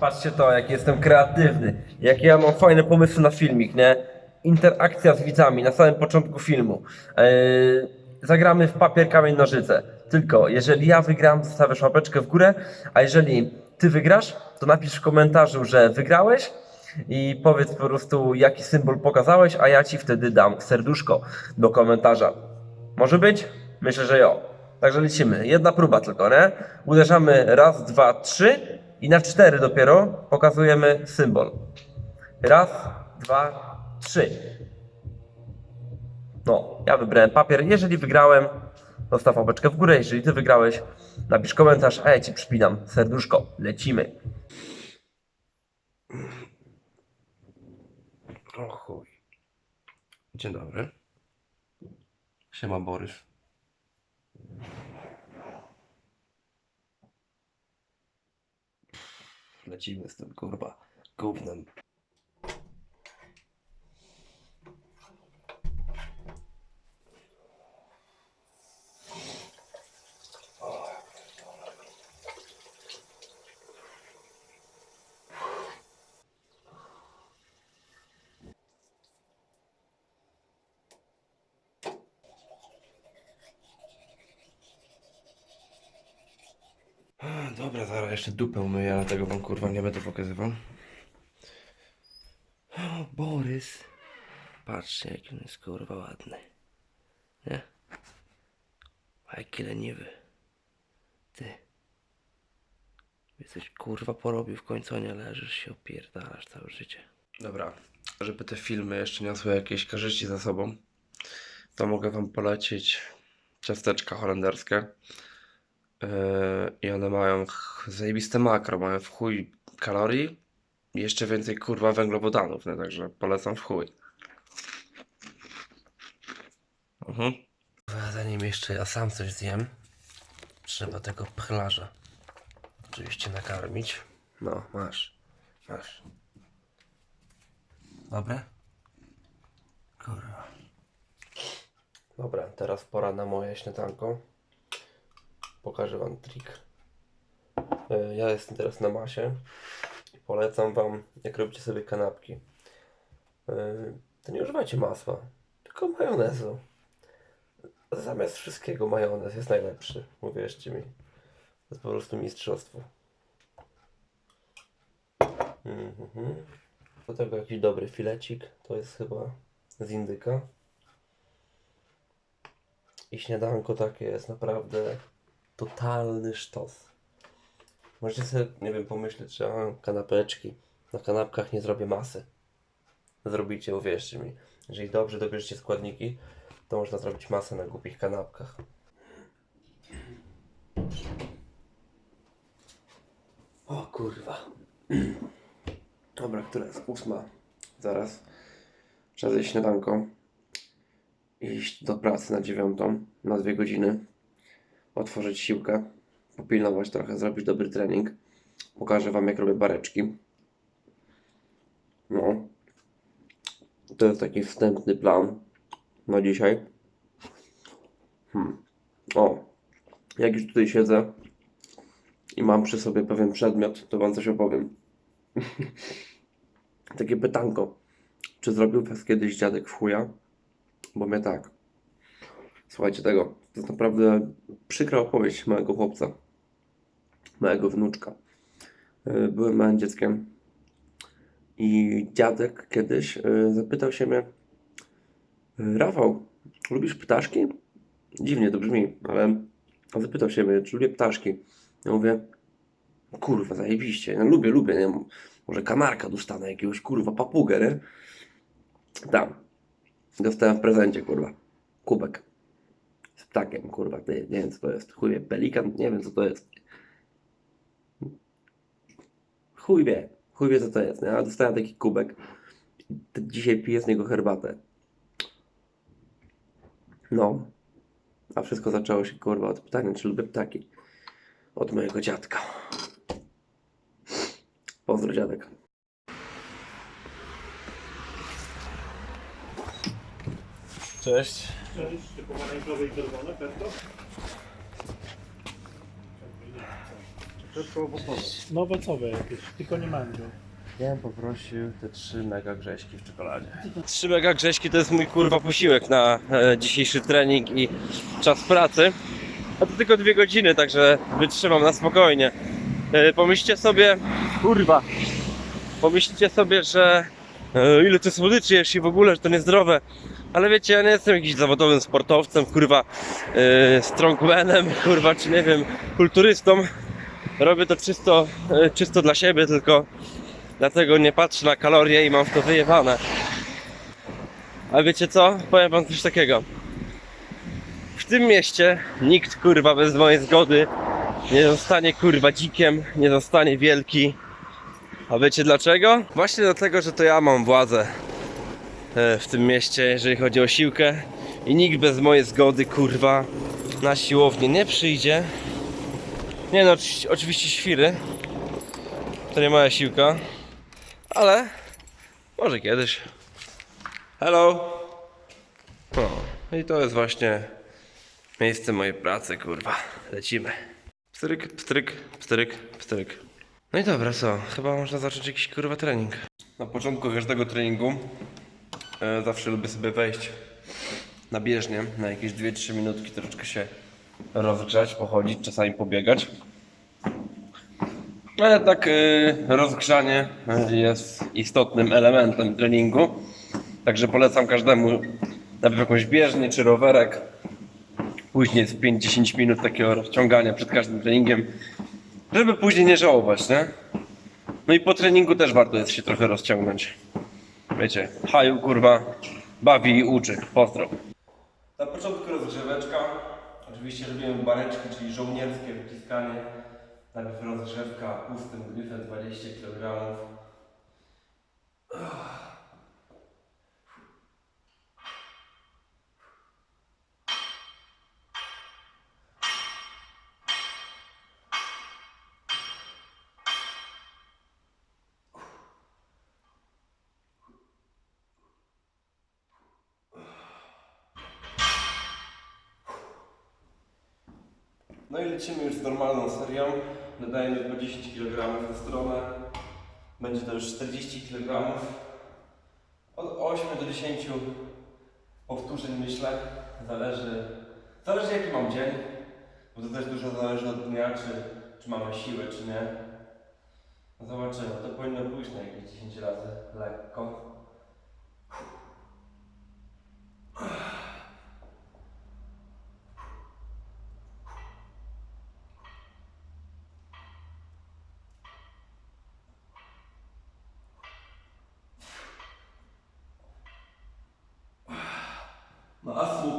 Patrzcie to, jak jestem kreatywny, jakie ja mam fajne pomysły na filmik, nie? Interakcja z widzami na samym początku filmu. Yy, zagramy w papier, kamień, nożyce. Tylko, jeżeli ja wygram, zostawiasz łapeczkę w górę, a jeżeli ty wygrasz, to napisz w komentarzu, że wygrałeś i powiedz po prostu, jaki symbol pokazałeś, a ja ci wtedy dam serduszko do komentarza. Może być? Myślę, że jo. Także lecimy. Jedna próba tylko, nie? Uderzamy raz, dwa, trzy i na cztery dopiero pokazujemy symbol. Raz, dwa, trzy. No, ja wybrałem papier. Jeżeli wygrałem, zostaw łapeczkę w górę. Jeżeli ty wygrałeś, napisz komentarz, a ja ci przypinam serduszko. Lecimy. O chuj. Dzień dobry. Siema Borys. Lecimy z tym kurwa gównem. Dobra, zaraz jeszcze dupę umyję, ale tego wam kurwa nie będę pokazywał. O, Borys. Patrzcie, jaki on jest kurwa ładny. Nie? A jaki leniwy. Ty. Jesteś kurwa porobił w końcu, nie leżysz się opierdalasz całe życie. Dobra, żeby te filmy jeszcze niosły jakieś korzyści za sobą, to mogę wam polecić ciasteczka holenderskie. Yy, I one mają zajebiste makro, mają w chuj kalorii i jeszcze więcej kurwa węglowodanów, nie? Także polecam w chuj. Mhm. Zanim jeszcze ja sam coś zjem, trzeba tego pchlarza oczywiście nakarmić. No, masz, masz. Dobre? Kurwa. Dobra, teraz pora na moje śniadanko. Pokażę Wam trik. E, Ja jestem teraz na masie polecam Wam, jak robicie sobie kanapki. E, To nie używajcie masła, tylko majonezu. Zamiast wszystkiego majonez jest najlepszy, uwierzcie mi. To jest po prostu mistrzostwo. Mhm. Do tego jakiś dobry filecik, to jest chyba z indyka. I śniadanko takie jest naprawdę totalny sztos. Możecie sobie, nie wiem, pomyśleć, że a, kanapeczki. Na kanapkach nie zrobię masy. Zrobicie, uwierzcie mi. Jeżeli dobrze dobierzecie składniki, to można zrobić masę na głupich kanapkach. O kurwa. Dobra, która jest? Ósma. Zaraz. Trzeba zjeść śniadanko. Iść do pracy na dziewiątą, na dwie godziny otworzyć siłkę, popilnować trochę, zrobić dobry trening. Pokażę Wam, jak robię bareczki. No. To jest taki wstępny plan na dzisiaj. Hmm. O, jak już tutaj siedzę i mam przy sobie pewien przedmiot, to Wam coś opowiem. Takie pytanko. Czy zrobił Was kiedyś dziadek w chuja? Bo mnie tak. Słuchajcie tego. To jest naprawdę przykra opowieść małego chłopca. Małego wnuczka. Yy, Byłem małym dzieckiem i dziadek kiedyś yy, zapytał się mnie yy, Rafał, lubisz ptaszki? Dziwnie to brzmi, ale zapytał się mnie, czy lubię ptaszki. Ja mówię, kurwa, zajebiście. Lubię, lubię. Nie? Może kanarka dostanę jakiegoś, kurwa, papugę, nie? Tam. Dostałem w prezencie, kurwa. Kubek z ptakiem, kurwa, nie, nie wiem co to jest. Chuj wie, pelikan, nie wiem co to jest. Chuj wie, chuj wie co to jest, nie? Ale dostałem taki kubek. Dzisiaj piję z niego herbatę. No. A wszystko zaczęło się, kurwa, od pytania, czy lubię ptaki. Od mojego dziadka. Pozdro dziadek. Cześć. Cześć, czy pomarańczowe i czerwone, Petro? No owocowe jakieś, tylko nie mango. Ja bym poprosił te trzy mega grześki w czekoladzie. Trzy mega grześki to jest mój kurwa posiłek na e, dzisiejszy trening i czas pracy. A to tylko dwie godziny, także wytrzymam na spokojnie. E, pomyślcie sobie, kurwa, pomyślcie sobie, że ile to słodyczy jesz i w ogóle, że to niezdrowe. Ale wiecie, ja nie jestem jakimś zawodowym sportowcem, kurwa, e, strongmanem, kurwa, czy nie wiem, kulturystą. Robię to czysto, e, czysto dla siebie, tylko Dlatego nie patrzę na kalorie i mam w to wyjebane. A wiecie co? Powiem wam coś takiego. W tym mieście nikt kurwa bez mojej zgody nie zostanie kurwa dzikiem, nie zostanie wielki. A wiecie dlaczego? Właśnie dlatego, że to ja mam władzę e, w tym mieście, jeżeli chodzi o siłkę. I nikt bez mojej zgody kurwa na siłownię nie przyjdzie. Nie no, oczywiście- świry. To nie moja siłka. Ale może kiedyś. Hello. O, i to jest właśnie miejsce mojej pracy, kurwa. Lecimy. Pstryk, pstryk, pstryk, pstryk. No i dobra, co? Chyba można zacząć jakiś kurwa trening. Na początku każdego treningu e, zawsze lubię sobie wejść na bieżnię na jakieś 2-3 minutki, troszeczkę się rozgrzać, pochodzić, czasami pobiegać. Ale tak y, rozgrzanie jest istotnym elementem treningu. Także polecam każdemu nawet jakąś bieżnię czy rowerek. Później jest 5-10 minut takiego rozciągania przed każdym treningiem, żeby później nie żałować, nie? No i po treningu też warto jest się trochę rozciągnąć. Wiecie, haju kurwa, bawi i uczy. Pozdro. Na początku rozgrzeweczka. Oczywiście robimy bareczki, czyli żołnierskie wyciskanie. Najpierw rozgrzewka pustym gryfem 20 kg. No i lecimy już z normalną serią. Dodajemy po 10 kg na stronę. Będzie to już 40 kg. Od 8 do 10 powtórzeń myślę. Zależy, zależy jaki mam dzień. Bo to też dużo zależy od dnia, czy, czy mamy siłę, czy nie. No zobaczymy. To powinno pójść na jakieś 10 razy lekko.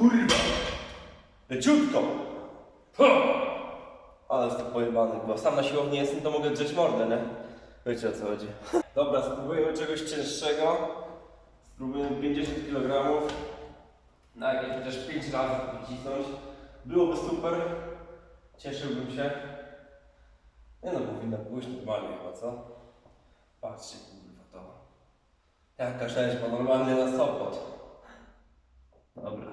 Kurwa! Leciutko! Ha! Ale jestem pojebany, bo sam na siłowni jestem, to mogę drzeć mordę, nie? Wiecie o co chodzi. Dobra, spróbujemy czegoś cięższego. Spróbujemy 50 kg. Na jakieś chociaż 5 razy wycisnąć. Byłoby super. Cieszyłbym się. Nie no, powinno pójść normalnie chyba, co? Patrzcie, kurwa, to. Jaka rzeźba, normalnie na Sopot. Dobra.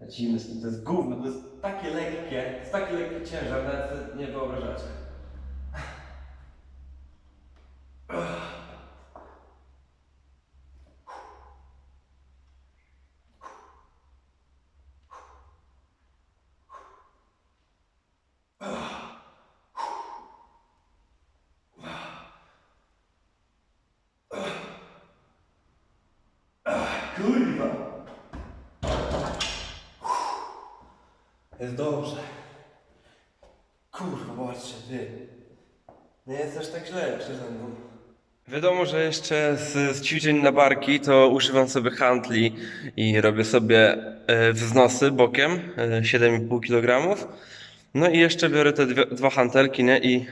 Lecimy z tym, to jest gówno, to jest takie lekkie, to jest taki lekki ciężar, nawet nie wyobrażacie. Kurwa! Jest dobrze. Kurwa, patrzcie, ty. Nie jest aż tak źle się ze mną. Wiadomo, że jeszcze z, z ćwiczeń na barki to używam sobie handli i robię sobie e, wznosy bokiem e, 7,5 kg. No i jeszcze biorę te dwie, dwa hantelki nie? i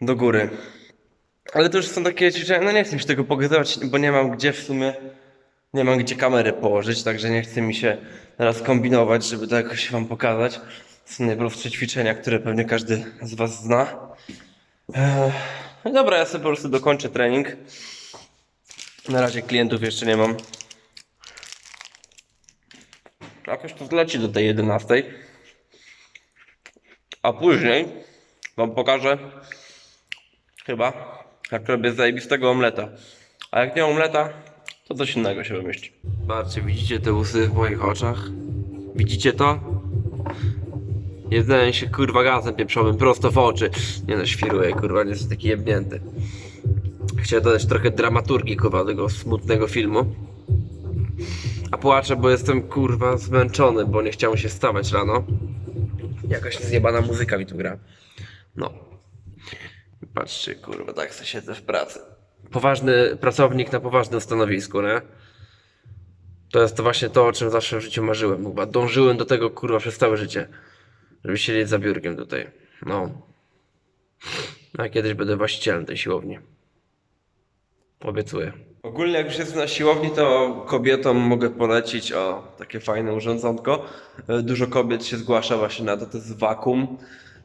do góry. Ale to już są takie ćwiczenia, no nie chcę mi się tego pokazywać, bo nie mam gdzie w sumie nie mam gdzie kamery położyć, także nie chce mi się teraz kombinować, żeby to jakoś wam pokazać. Są najprostsze ćwiczenia, które pewnie każdy z was zna. Eee, dobra, ja sobie po prostu dokończę trening. Na razie klientów jeszcze nie mam. Jakoś to zleci do tej 11. A później wam pokażę chyba, jak robię zajebistego omleta. A jak nie omleta, to coś innego się wymyśli. Patrzcie, widzicie te łzy w moich oczach? Widzicie to? Jedzenie się kurwa gazem pieprzowym prosto w oczy. Nie no, świruję, kurwa, nie jest taki jebnięty. Chciałem dodać trochę dramaturgii, kurwa, tego smutnego filmu. A płaczę, bo jestem, kurwa, zmęczony, bo nie chciałem się wstawać rano. Jakaś zjebana muzyka mi tu gra. No. Patrzcie, kurwa, tak sobie siedzę w pracy. Poważny pracownik na poważnym stanowisku, nie? To jest to właśnie to, o czym zawsze w życiu marzyłem. Chyba dążyłem do tego, kurwa, przez całe życie. Żeby siedzieć za biurkiem tutaj. No. A kiedyś będę właścicielem tej siłowni. Obiecuję. Ogólnie jak już jestem na siłowni, to kobietom mogę polecić o takie fajne urządzonko. E, Dużo kobiet się zgłasza właśnie na to, to jest wakum.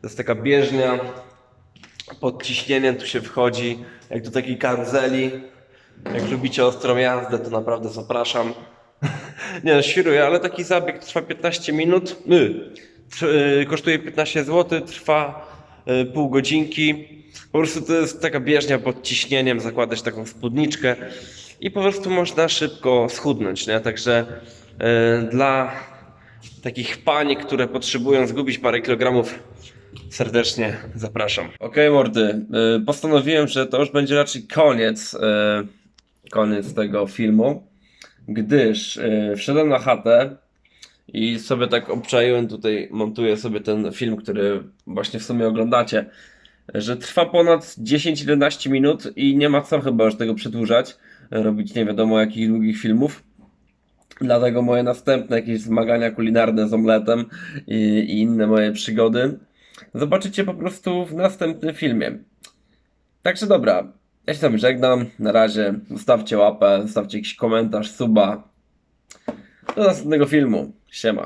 To jest taka bieżnia pod ciśnieniem, tu się wchodzi jak do takiej karuzeli. Jak lubicie ostrą jazdę, to naprawdę zapraszam. Nie no, świruję, ale taki zabieg trwa 15 minut. Y, tr- y, kosztuje 15 zł, trwa y, pół godzinki. Po prostu to jest taka bieżnia pod ciśnieniem, zakładasz taką spódniczkę i po prostu można szybko schudnąć, nie? Także y, dla takich pań, które potrzebują zgubić parę kilogramów, serdecznie zapraszam. Okej, mordy, y, postanowiłem, że to już będzie raczej koniec, y, koniec tego filmu gdyż y, wszedłem na chatę i sobie tak obczaiłem tutaj, montuję sobie ten film, który właśnie w sumie oglądacie, że trwa ponad 10-11 minut i nie ma co chyba już tego przedłużać, robić nie wiadomo jakich długich filmów. Dlatego moje następne jakieś zmagania kulinarne z omletem i, i inne moje przygody zobaczycie po prostu w następnym filmie. Także dobra, ja się tam żegnam, na razie, zostawcie łapę, zostawcie jakiś komentarz, suba. Do następnego filmu, siema.